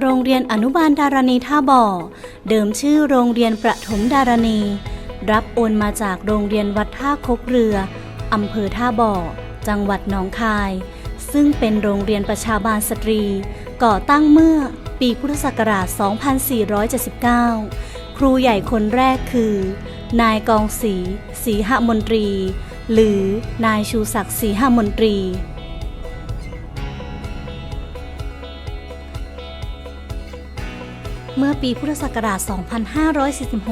โรงเรียนอนุบาลดารณีท่าบ่อ เดิมชื่อโรงเรียนประถมดารณี รับโอนมาจากโรงเรียนวัดท่าคกเรือ อำเภอท่าบ่อ จังหวัดหนองคาย ซึ่งเป็นโรงเรียนประชาบาลสตรี ก่อตั้งเมื่อปีพุทธศักราช 2479 ครูใหญ่คนแรกคือ นายกองศรีศรีหมนตรี หรือนายชูศักดิ์ศรีหมนตรี เมื่อปีพุทธศักราช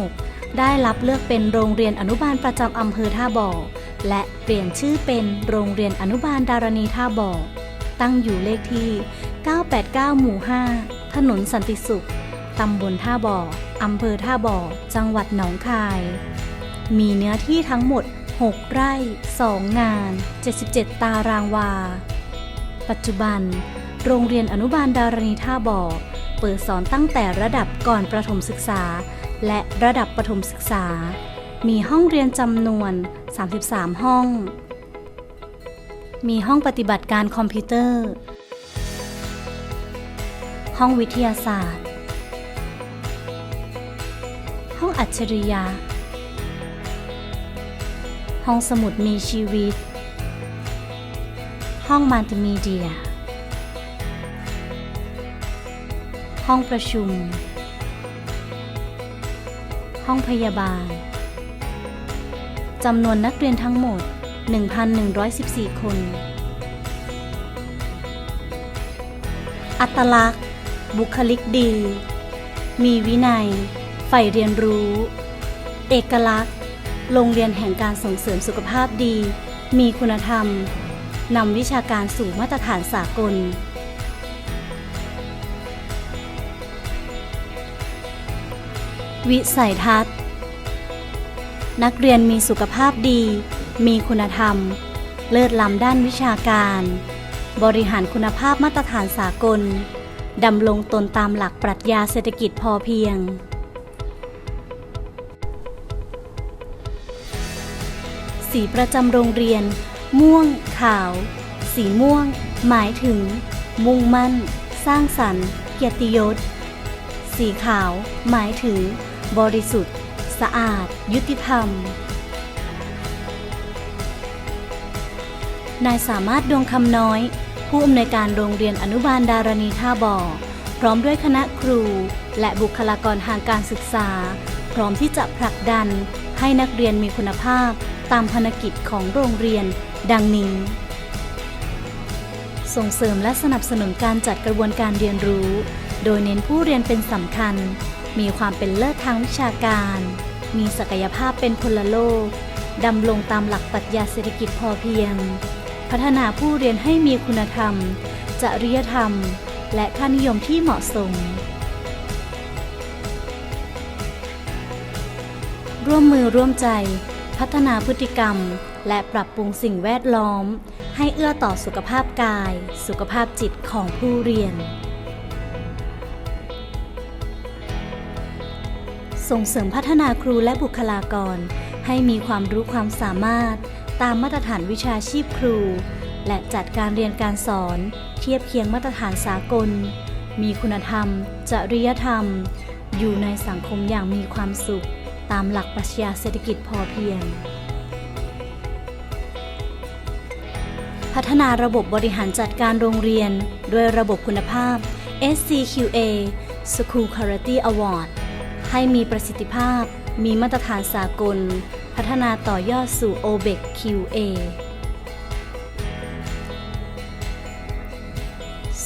2546 ได้รับเลือกเป็นโรงเรียนอนุบาลประจำอำเภอท่าบ่อ และเปลี่ยนชื่อเป็นโรงเรียนอนุบาลดารณีท่าบ่อ ตั้งอยู่เลขที่ 989 หมู่ 5 ถนนสันติสุข ตำบลท่าบ่อ อำเภอท่าบ่อ จังหวัดหนองคาย มีเนื้อที่ทั้งหมด 6 ไร่ 2 งาน 77 ตารางวา ปัจจุบัน โรงเรียนอนุบาลดารณีท่าบ่อ เปิดสอนตั้งแต่ระดับก่อนประถมศึกษา และระดับประถมศึกษา มีห้องเรียนจำนวน 33 ห้อง มีห้องปฏิบัติการคอมพิวเตอร์ ห้องวิทยาศาสตร์ ห้องอัจฉริยะ ห้องสมุดมีชีวิต ห้องมัลติมีเดีย ห้องประชุม ห้องพยาบาล จำนวนนักเรียนทั้งหมด 1,114 คน อัตลักษณ์ บุคลิกดี มีวินัย ใฝ่เรียนรู้ เอกลักษณ์ โรงเรียนแห่งการส่งเสริมสุขภาพดี มีคุณธรรมนำวิชาการสู่มาตรฐานสากล วิสัยทัศน์ นักเรียนมีสุขภาพดี มีคุณธรรม เลิศล้ำด้านวิชาการ บริหารคุณภาพมาตรฐานสากล ดำรงตนตามหลักปรัชญาเศรษฐกิจพอเพียง สีประจำโรงเรียน ม่วง ขาว สีม่วง หมายถึง มุ่งมั่น สร้างสรรค์ เกียรติยศสีขาว หมายถึง บริสุทธิ์ สะอาด ยุติธรรม นายสามารถดวงคำน้อย ผู้อำนวยการโรงเรียนอนุบาลดารณีท่าบ่อ พร้อมด้วยคณะครู และบุคลากรทางการศึกษา พร้อมที่จะผลักดันให้นักเรียนมีคุณภาพตามภารกิจของโรงเรียน ดังนี้ ส่งเสริมและสนับสนุนการจัดกระบวนการเรียนรู้ โดยเน้นผู้เรียนเป็นสำคัญ มีความเป็นเลิศทางวิชาการ มีศักยภาพเป็นพลโลก ดำรงตามหลักปรัชญาเศรษฐกิจพอเพียง พัฒนาผู้เรียนให้มีคุณธรรม จริยธรรม และค่านิยมที่เหมาะสม ร่วมมือร่วมใจ พัฒนาพฤติกรรม และปรับปรุงสิ่งแวดล้อม ให้เอื้อต่อสุขภาพกาย สุขภาพจิตของผู้เรียน ส่งเสริมพัฒนาครูและบุคลากร ให้มีความรู้ความสามารถ ตามมาตรฐานวิชาชีพครู และจัดการเรียนการสอน เทียบเคียงมาตรฐานสากล มีคุณธรรม จริยธรรม อยู่ในสังคมอย่างมีความสุข ตามหลักปรัชญาเศรษฐกิจพอเพียง พัฒนาระบบบริหารจัดการโรงเรียน ด้วยระบบคุณภาพ SCQA School Quality Award ให้มีประสิทธิภาพ มีมาตรฐานสากล พัฒนาต่อยอดสู่ OBEC QA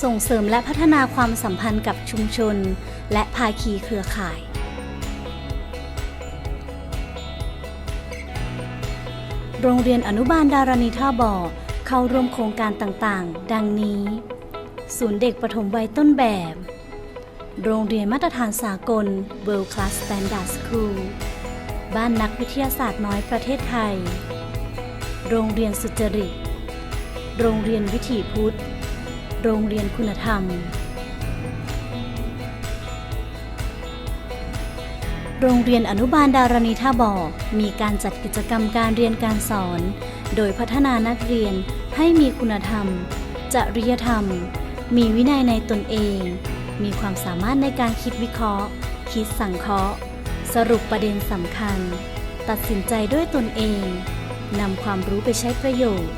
ส่งเสริมและพัฒนาความสัมพันธ์กับชุมชน และภาคีเครือข่าย โรงเรียนอนุบาลดารณีท่าบ่อเข้าร่วมโครงการต่างๆ ดังนี้ ศูนย์เด็กปฐมวัยต้นแบบ โรงเรียนมาตรฐานสากล World Class Standard School บ้านนักวิทยาศาสตร์น้อยประเทศไทย โรงเรียนสุจริต โรงเรียนวิถีพุทธ โรงเรียนคุณธรรม โรงเรียนอนุบาลดารณีท่าบ่อ มีการจัดกิจกรรมการเรียนการสอน โดยพัฒนานักเรียนให้มีคุณธรรม จริยธรรม มีวินัยในตนเอง มีความสามารถในการคิดวิเคราะห์ คิดสังเคราะห์ สรุปประเด็นสำคัญ ตัดสินใจด้วยตนเองนำความรู้ไปใช้ประโยชน์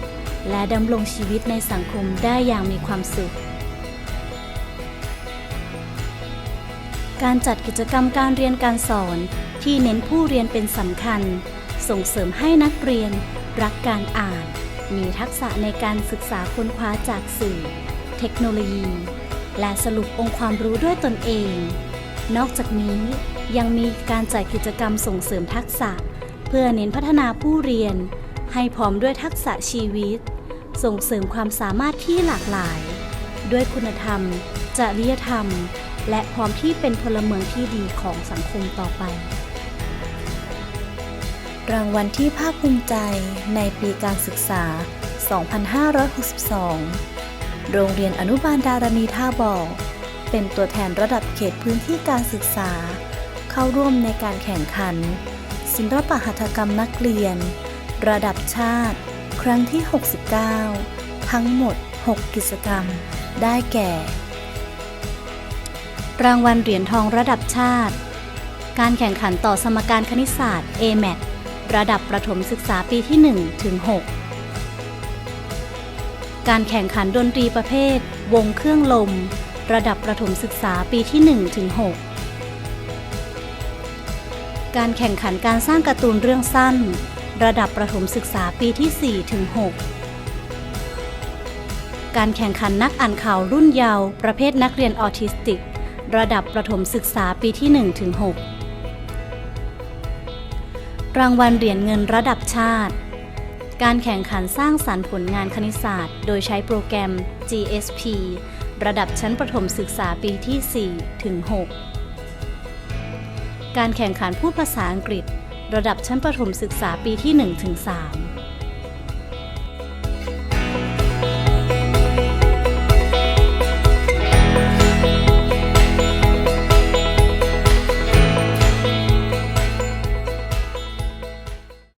และดำรงชีวิตในสังคมได้อย่างมีความสุข การจัดกิจกรรมการเรียนการสอนที่เน้นผู้เรียนเป็นสำคัญ ส่งเสริมให้นักเรียน รักการอ่าน มีทักษะในการศึกษาค้นคว้าจากสื่อ เทคโนโลยี และสรุปองค์ความรู้ด้วยตนเอง นอกจากนี้ยังมีการจัดกิจกรรมส่งเสริมทักษะ เพื่อเน้นพัฒนาผู้เรียน ให้พร้อมด้วยทักษะชีวิต ส่งเสริมความสามารถที่หลากหลาย ด้วยคุณธรรม จริยธรรม และพร้อมที่เป็นพลเมืองที่ดีของสังคมต่อไปรางวัลที่ภาคภูมิใจในปีการศึกษา 2562 โรงเรียนอนุบาลดารณีท่าบ่อ เป็นตัวแทนระดับเขตพื้นที่การศึกษา เข้าร่วมในการแข่งขัน ศิลปหัตถกรรมนักเรียน ระดับชาติ ครั้งที่ 69 ทั้งหมด 6 กิจกรรม ได้แก่ รางวัลเหรียญทองระดับชาติ การแข่งขันต่อสมการคณิตศาสตร์ AMAT ระดับประถมศึกษาปีที่ 1 ถึง 6 การแข่งขันดนตรีประเภท วงเครื่องลม ระดับประถมศึกษาปีที่1ถึง6การแข่งขันการสร้างการ์ตูนเรื่องสั้น ระดับประถมศึกษาปีที่4ถึง6การแข่งขันนักอ่านข่าวรุ่นเยาว์ประเภทนักเรียนออทิสติก ระดับประถมศึกษาปีที่1ถึง6รางวัลเหรียญเงินระดับชาติ การแข่งขันสร้างสรรค์ผลงานคณิตศาสตร์ โดยใช้โปรแกรม GSP ระดับชั้นประถมศึกษาปีที่ 4 ถึง 6 การแข่งขันพูดภาษาอังกฤษ ระดับชั้นประถมศึกษาปีที่ 1 ถึง 3